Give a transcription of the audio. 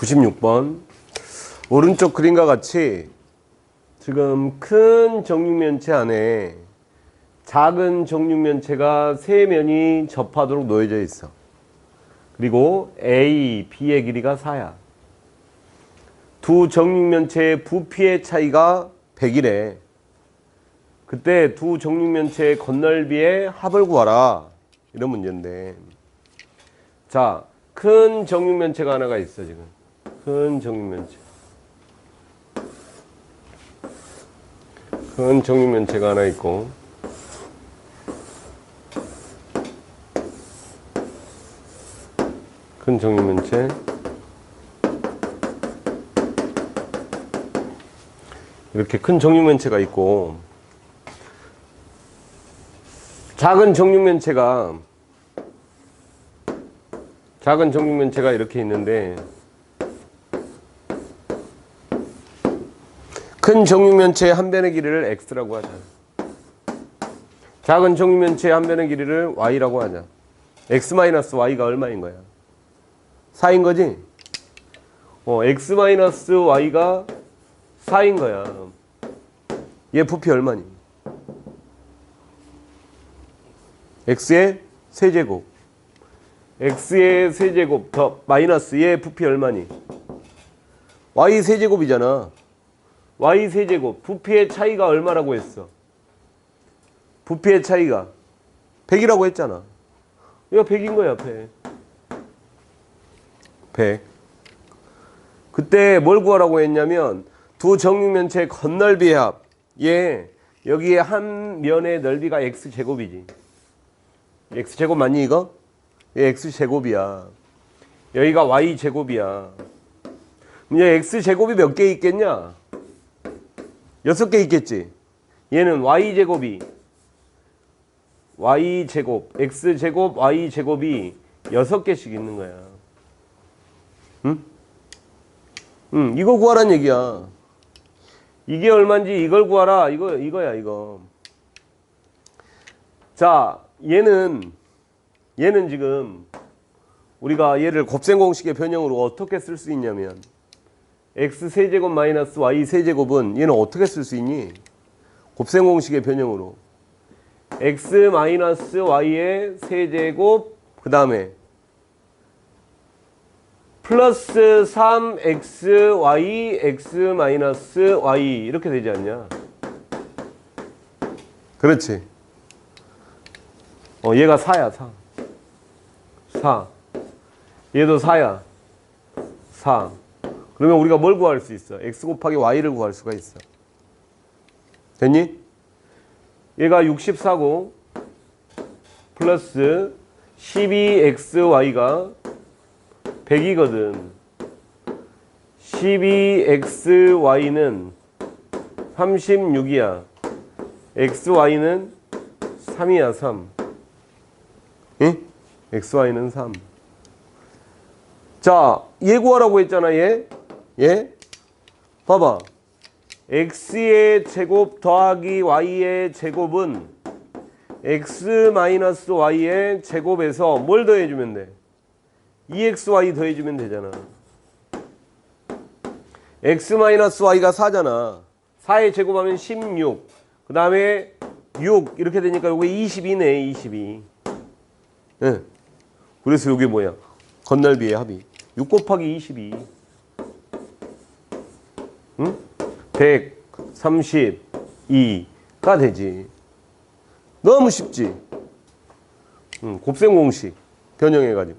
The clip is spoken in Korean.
96번 오른쪽 그림과 같이 지금 큰 정육면체 안에 작은 정육면체가 세 면이 접하도록 놓여져 있어. 그리고 A, B의 길이가 4야. 두 정육면체의 부피의 차이가 100이래. 그때 두 정육면체의 건널비의 합을 구하라. 이런 문제인데. 자, 큰 정육면체가 하나가 있어, 지금. 큰 정육면체. 큰 정육면체가 하나 있고. 큰 정육면체. 이렇게 큰 정육면체가 있고, 작은 정육면체가 작은 정육면체가 이렇게 있는데 큰 정육면체의 한 변의 길이를 x라고 하자. 작은 정육면체의 한 변의 길이를 y라고 하자. x-y가 얼마인 거야? 4인 거지? 어, x-y가 4인 거야. 얘 부피 얼마니? x의 세제곱. x의 세제곱 더 마이너스 얘 부피 얼마니? y 세제곱이잖아. Y 세제곱 부피의 차이가 얼마라고 했어? 부피의 차이가 100이라고 했잖아. 이거 100인 거야, 100. 100. 그때 뭘 구하라고 했냐면 두 정육면체의 건널비의 합. 얘 여기에 한 면의 넓이가 x 제곱이지. x 제곱 맞니 이거? 얘 x 제곱이야. 여기가 y 제곱이야. 그럼 얘 x 제곱이 몇 개 있겠냐? 여섯 개 있겠지. 얘는 y 제곱이 y 제곱, x 제곱, y 제곱이 여섯 개씩 있는 거야. 응? 응, 이거 구하란 얘기야. 이게 얼마인지 이걸 구하라. 이거 이거야, 이거. 자, 얘는 얘는 지금 우리가 얘를 곱셈 공식의 변형으로 어떻게 쓸 수 있냐면 x 세제곱 마이너스 y 세제곱은 얘는 어떻게 쓸 수 있니? 곱셈 공식의 변형으로 x 마이너스 y의 세제곱 그 다음에 플러스 3xy x 마이너스 y 이렇게 되지 않냐? 그렇지. 어, 얘가 4야, 4. 4. 얘도 4야. 4. 그러면 우리가 뭘 구할 수 있어? x 곱하기 y를 구할 수가 있어. 됐니? 얘가 64고 플러스 12xy가 100이거든. 12xy는 36이야. xy는 3이야, 3. 응? xy는 3. 자, 얘 구하라고 했잖아, 얘. 얘. 봐봐. x의 제곱 더하기 y의 제곱은 x 마이너스 y의 제곱에서 뭘 더해주면 돼? 2xy 더해주면 되잖아. x 마이너스 y가 4잖아. 4의 제곱하면 16. 그 다음에 6 이렇게 되니까 이게 22네, 22. 예. 그래서 이게 뭐야? 건널비의 합이 6 곱하기 22. 응? 132가 되지. 너무 쉽지. 응, 곱셈 공식 변형해 가지고.